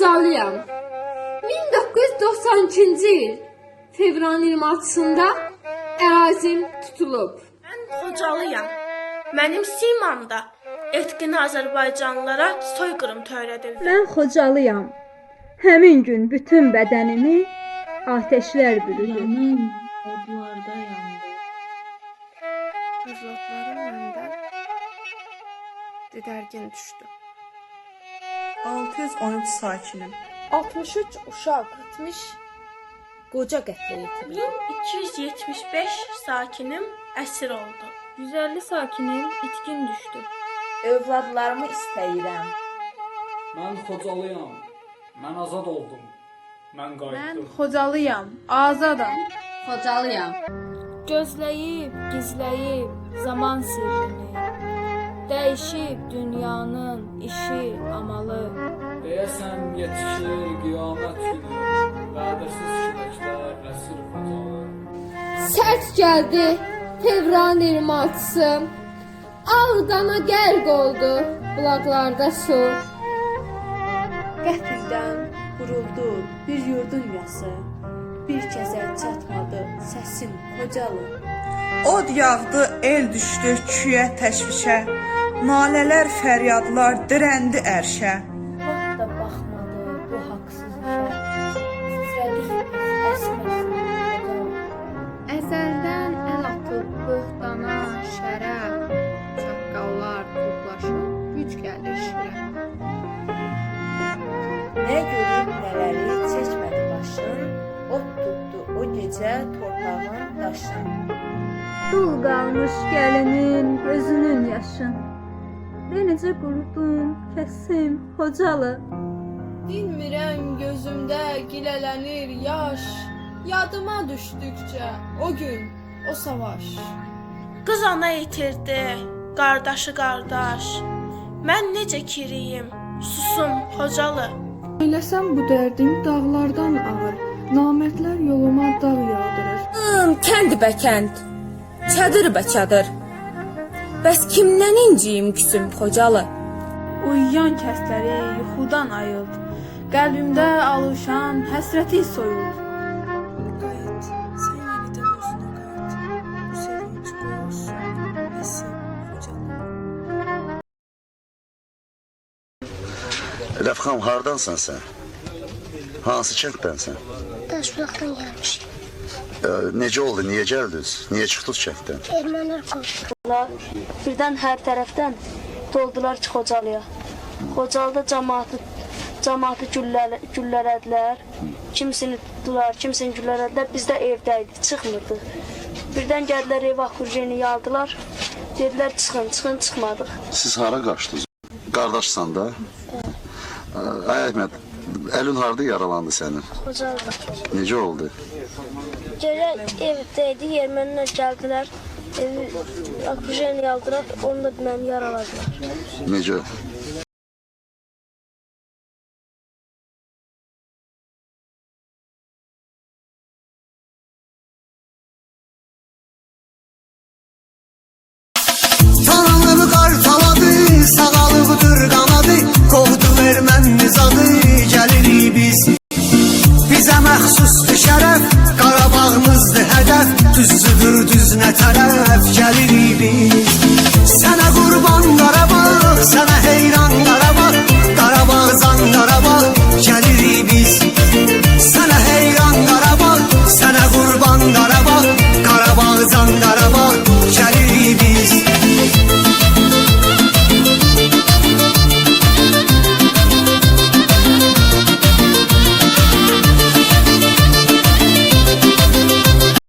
Xocalıyam. 1992-ci il fevralın 26-sında ərazim tutulub. Mən Xocalıyam. Mənim simamda etkin Azərbaycanlılara soyqırım törədildi. Mən Xocalıyam. Həmin gün bütün bədənimi atəşlər bürüdü. Yanım odlarda yandı. Övladlarım məndən didərgin düşdü. 613 sakinim. 63 uşaq, 70 qoca qətlə yetirilib. 1275 sakinim əsir oldu. 150 sakinim itkin düşdü. Övladlarımı istəyirəm. Mən Xocalıyam. Mən azad oldum. Mən qayıtdım. Xocalıyam, azadam. Xocalıyam. Gözləyib, gizləyib zaman sirrini. Dəyişib dünyanın işi, amalı. Deyəsən yetişir qiyamət günü. Vədəsiz küləklər əsir Xocalı. Sərt gəldi fevralın 26-sı. Ağdana qərq oldu bulaqlarda su. Qəfildən vuruldu bir yurdun yası. Bir kəsə çatmadı səsin Xocalı. Od yağdı, el düşdü küyə təşvişə. Nalələr, fəryadlar dirəndi ərşə. Vaxt da baxmadı bu haqsız işə. Titrədik əsməsin. Əzəldən əl atıb böhtana, şərə, çaqqallar toplaşıb güc gəlir şirə. Nə görüb nələri çəkmədi başın. Ot tutdu o gecə torpağın daşın. Dul qalmış gəlinin gözünün yaşın. Necə qurudum, kəsim Xocalı. Dinmirəm gözümdə gilələnir yaş. Yadıma düşdükcə o gün, o savaş. Qız ana itirdi, qardaşı qardaş. Mən necə kiriyim? Susum Xocalı. Söyləsəm bu dərdim dağlardan ağır. Namərdlər yoluma dağ yağdırır. Kənd bəkənd, çadır bə-çadır. Bəs kimdən inciyim küsüm Xocalı? Uyuyan kəsləri yuxudan ayıldı. Qəlbimdə alışan həsrəti soyuldu. Rəfxam hardansan sən? Hansı kənddənsən? Daşbulaqdan gəlmişik. E, necə oldu? Niyə gəldiniz? Niyə çıxdınız kənddən? Ermənilər qovdu. Birdən hər tərəfdən doldular ki Xocalıya. Xocalıda cəmaatı cəmaatı güllələ, güllələdilər. Kimsini tutdular, kimsini güllələdilər. Biz də evdə idik, çıxmırdı. Birdən gəldilər ev axurjeni yaldılar. Dedilər çıxın, çıxın, çıxmadıq. Siz hara qaçdınız? Qardaşsan da? Ay Əhməd, əlin harda yaralandı sənin? Xocalıda. Necə oldu? Gecə evdəydi, ermənilər gəldilər. Evi akrujen yaldılar, onu da məni yaraladılar. Necə? məxsusdur şərəf Qarabağımızdır hədəf Düzdür düz nə tərəf gəlirik biz Sənə qurban Qarabağ